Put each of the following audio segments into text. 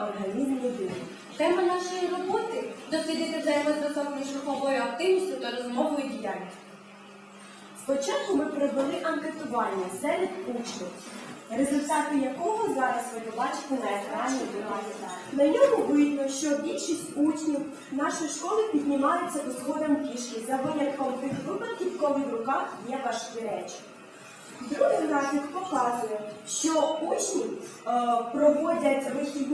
на організм людини. Тема нашої роботи дослідити взаємозв'язок між активністю та розмовою діяльністю. Спочатку ми провели анкетування серед учнів, результати якого зараз ви побачите на екрані. На ньому видно, що більшість учнів нашої школи піднімаються по сходам пішки за винятком тих випадків, коли в руках є важкі речі. Другий графік показує, що учні е, проводять вихідні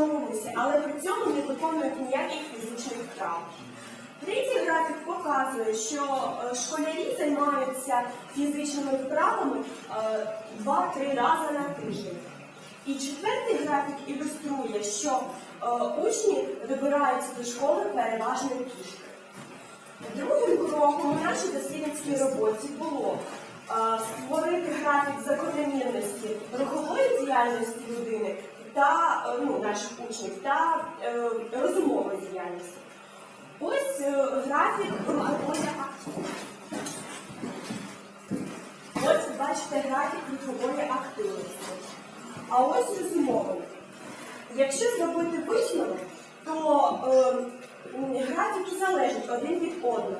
русі, але при цьому не виконують ніяких фізичних вправ. Третій графік показує, що е, школярі займаються фізичними вправами е, 2-3 рази на тиждень. І четвертий графік ілюструє, що е, учні вибираються до школи переважно пішки. Другим кроком у нашій дослідницькій роботі було е, створити графік закономірності рухової діяльності людини та е, ну, наших учнів та е, розумової діяльності. Ось е, графік рухової активності. Ось ви бачите графік рухової активності. А ось розумовий. Якщо зробити висновок, то е, графіки залежать один від одного.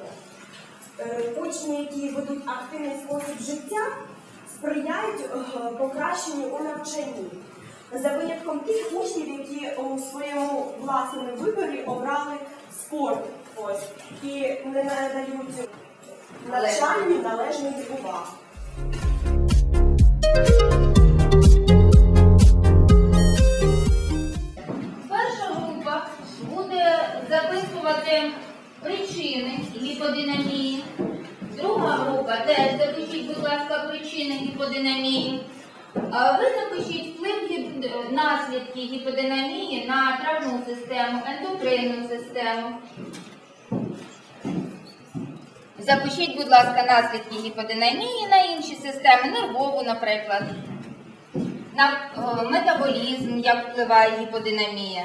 Е, учні, які ведуть активний спосіб життя, сприяють е, покращенню у навчанні. За винятком тих учнів, які у своєму власному виборі обрали спорт ось, і не надають навчанню належної уваги. Перша група буде записувати причини гіподинамії. Друга група теж запишіть, будь ласка, причини гіподинамії. Ви запишіть вплив гіп- наслідки гіподинамії на травну систему, ендокринну систему. Запишіть, будь ласка, наслідки гіподинамії на інші системи, нервову, наприклад на е, метаболізм, як впливає гіподинамія.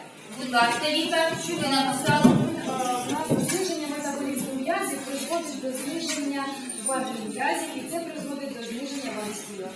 Будь ласка, Віта, що ви написали? Е, Зниження м'язів призводить до зниження ваги м'язів, і це призводить до зниження ваги тіла.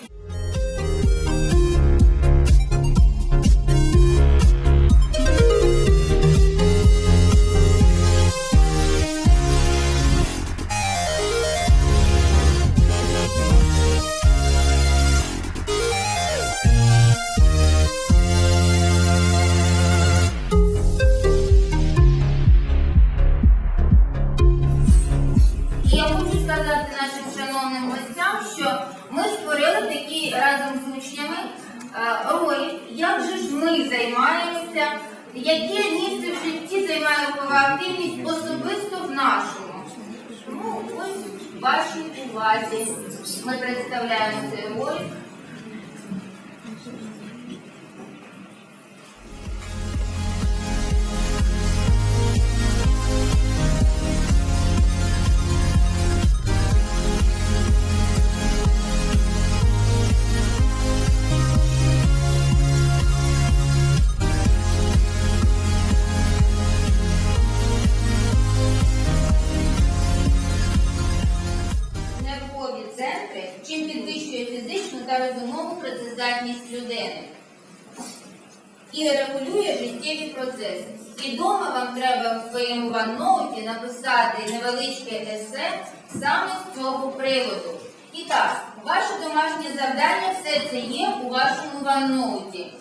Такі разом з учнями е, ролі, як же ж ми займаємося, яке місце в житті займає рухова активність особисто в нашому. Ну, ось вашій увазі ми представляємо цей ролик. Центри, чим підвищує фізичну та розумову працездатність людини і регулює життєві процеси. І дома вам треба в своєму ванноуті написати невеличке есе саме з цього приводу. І так, ваше домашнє завдання все це є у вашому ванноуті.